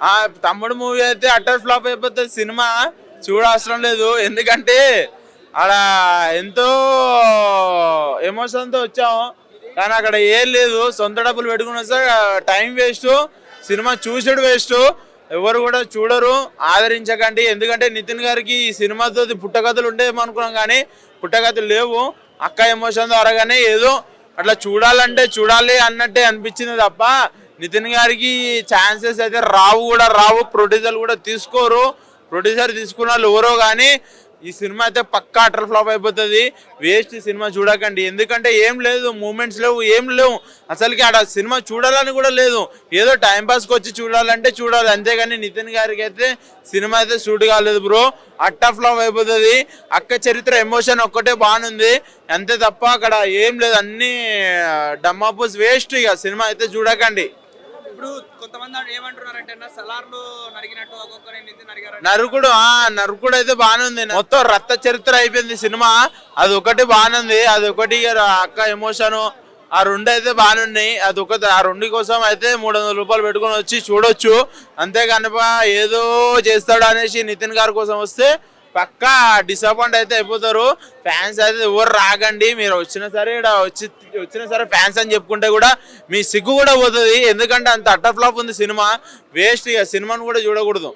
ఆ తమ్ముడు మూవీ అయితే అటర్ ఫ్లాప్ అయిపోతుంది సినిమా చూడవసరం లేదు. ఎందుకంటే ఆడ ఎంతో ఎమోషన్తో వచ్చాము కానీ అక్కడ ఏం లేదు. సొంత డబ్బులు పెట్టుకుని వస్తే టైం వేస్ట్. సినిమా చూసాడు వేస్ట్. ఎవరు కూడా చూడరు. ఆదరించకండి. ఎందుకంటే నితిన్ గారికి ఈ సినిమాతో పుట్టకథలు ఉండేమో అనుకున్నాం కానీ పుట్టకథలు లేవు. అక్క ఎమోషన్ ద్వారాగానే ఏదో అట్లా చూడాలంటే చూడాలి అన్నట్టే అనిపించింది తప్ప నితిన్ గారికి ఛాన్సెస్ అయితే రావు కూడా రావు. ప్రొడ్యూసర్లు కూడా తీసుకోరు. ప్రొడ్యూసర్ తీసుకున్న వాళ్ళు ఎవరో కానీ ఈ సినిమా అయితే పక్కా అటర్ ఫ్లాప్ అయిపోతుంది. వేస్ట్ ఈ సినిమా చూడకండి. ఎందుకంటే ఏం లేదు మూమెంట్స్ లేవు ఏం లేవు. అసలుకి ఆడ సినిమా చూడాలని కూడా లేదు. ఏదో టైంపాస్కి వచ్చి చూడాలంటే చూడాలి. అంతేగాని నితిన్ గారికి అయితే సినిమా అయితే షూట్ కాలేదు బ్రో. అట్ట ఫ్లాప్ అయిపోతుంది. అక్క చరిత్ర ఎమోషన్ ఒక్కటే బాగుంది. అంతే తప్ప అక్కడ ఏం లేదు. అన్ని డమ్మాపూస్ వేస్ట్ ఇక. సినిమా అయితే చూడకండి. ఇప్పుడు కొంతమంది ఏమంటున్నారంటే సలార్లు నరిగినట్టు ఒక్కొక్కరు నరిగారు నరుకుడు ఆ నరుకుడు అయితే బాగానే ఉంది. మొత్తం రక్త చరిత్ర అయిపోయింది సినిమా. అది ఒకటి బాగానే ఉంది అది ఒకటి అక్క ఎమోషన్ ఆ రెండు అయితే బాగానే ఉన్నాయి. అది ఒక ఆ రెండు కోసం అయితే మూడు వందల రూపాయలు పెట్టుకొని వచ్చి చూడొచ్చు. అంతేకాని ఏదో చేస్తాడు అనేసి నితిన్ గారి కోసం వస్తే పక్కా డిసప్పాయింట్ అయితే అయిపోతారు. ఫ్యాన్స్ అయితే ఎవరు రాగండి. మీరు వచ్చిన సరే ఇక్కడ వచ్చి వచ్చిన సరే ఫ్యాన్స్ అని చెప్పుకుంటే కూడా మీ సిగ్గు కూడా పోతుంది. ఎందుకంటే అంత అట్టఫ్లాప్ ఉంది సినిమా. వేస్ట్ ఇక సినిమాను కూడా చూడకూడదు.